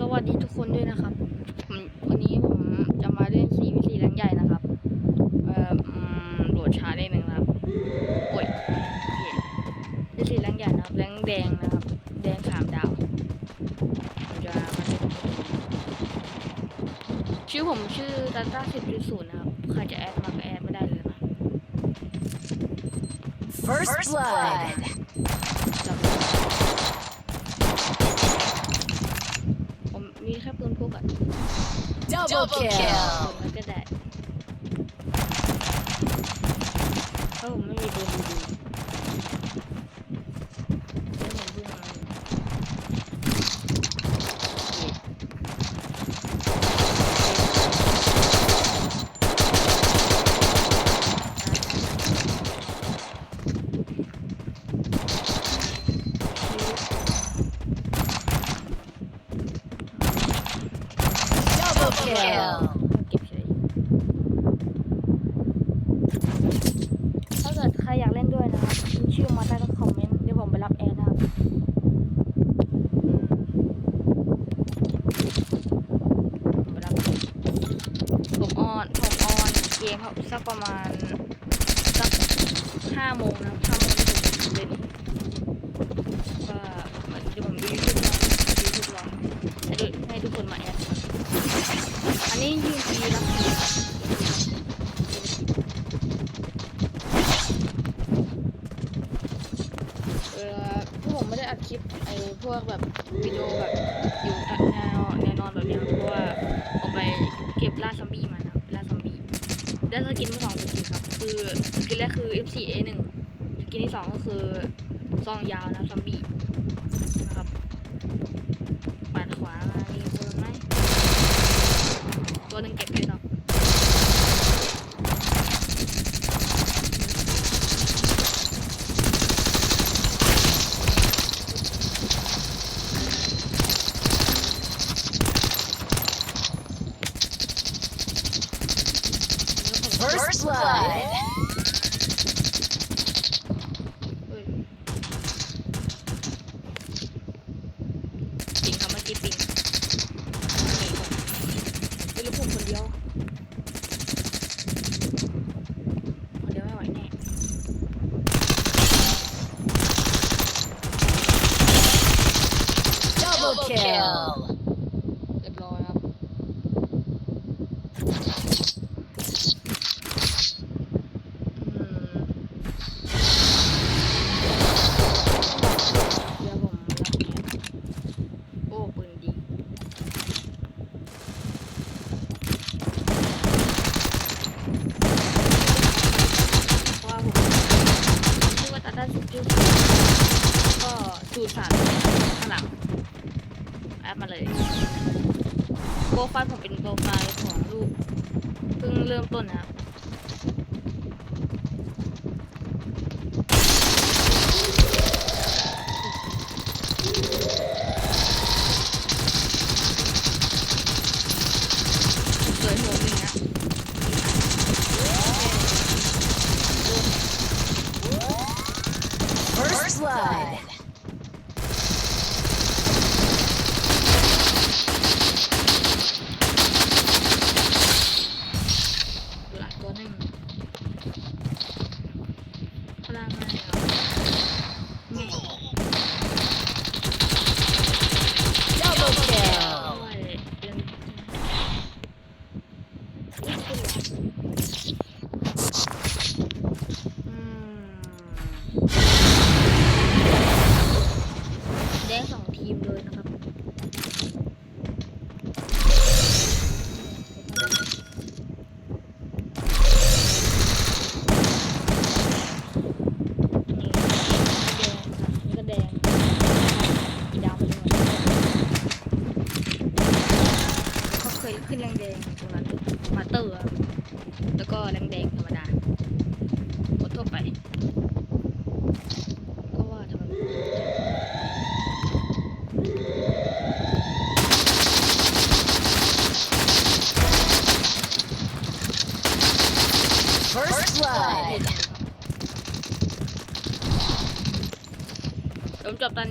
สวัสดีทุกคนด้วยนะครับวันนี้ผมจะมาเล่นซีวิซีแรงใหญ่นะครับ เอ่อโหลดช้าได้หนึ่งนะครับโอ้ยซีวิซีแรงใหญ่นะครับแรงแดงนะครับ แดงสามดาวผมจะมาเล่นชื่อผมชื่อตัต้าสิบจุดศูนย์นะครับใครจะแอดมาก็แอดไม่ได้เลยนะ First Blood โดนพกอะ double kill. กินมาสองสกินครับ คือสกินแรกคือ F4A1 สกินที่สองก็คือซองยาวนะซอมบี้นะครับ First Blood. มาเลย โกฟันผมเป็นโกฟันของลูกเพิ่งเริ่มต้นนะ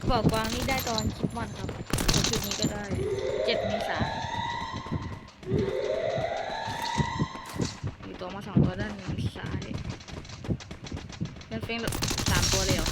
กระเป๋ากวางนี่ได้ตอนคลิปวันครับชุดนี้ก็ได้เจ็ดเมษาอยู่ตัวมาสองตัวด้านซ้ายเป็นเฟ้งสามตัวเลยเหรอ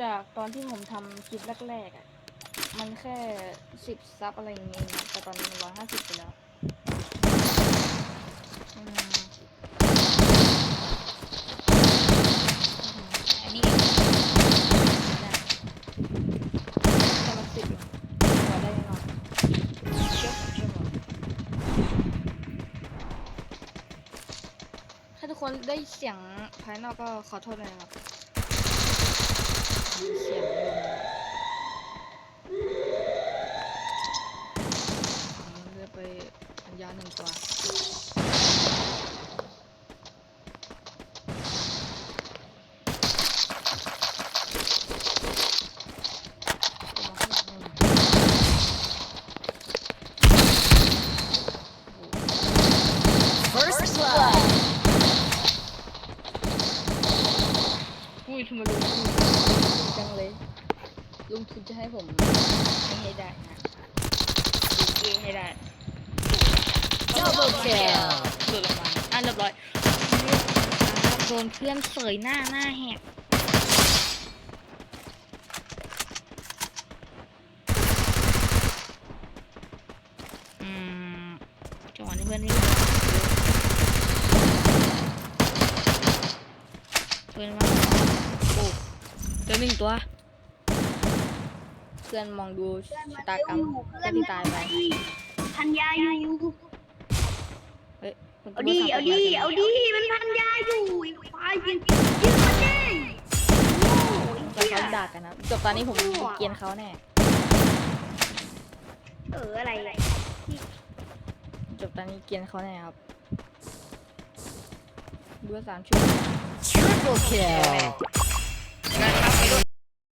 จากตอนที่ผมทำคลิปแรกๆอะ มันแค่สิบซับอะไรอย่างเงี้ยแต่ตอนนี้ร้อยห้าสิบไปแล้วอันนี้แต่มันสิบพอได้แน่นอนเชื่อผมเชื่อผมถ้าทุกคนได้เสียงภายนอกก็ขอโทษเลยนะครับ เสียงลมมันเลือกไปอันยาหนึ่งตัวตัวม เลยลงทุนจะให้ผมไม่ให้ได้นะดีเกให้ได้ Double kill. โดนรางวัลอะเรียบร้อยโดนเพื่อนเสยหน้าหน้าแหกอืมจังหวะนี้เพื่อนนี่เพื่อนว่าโอ้เจอ หนึ่งตัว เพื่อนมองดูชะตากรรมเพื่อนที่ตายไปพันยาอยู่เฮ้ยเอาดีเอาทำดีอะไรเอาดีมันพันยาอยู่ไอ้ควายยิงยิงมันดิโง่แต่ไอ้เหี้ยเขาด่ากันนะจบตอนนี้ผมเกลียนเขาแน่เอออะไรจบตอนนี้เกลียนเขาแน่ครับดูว่าสามชุด Triple kill.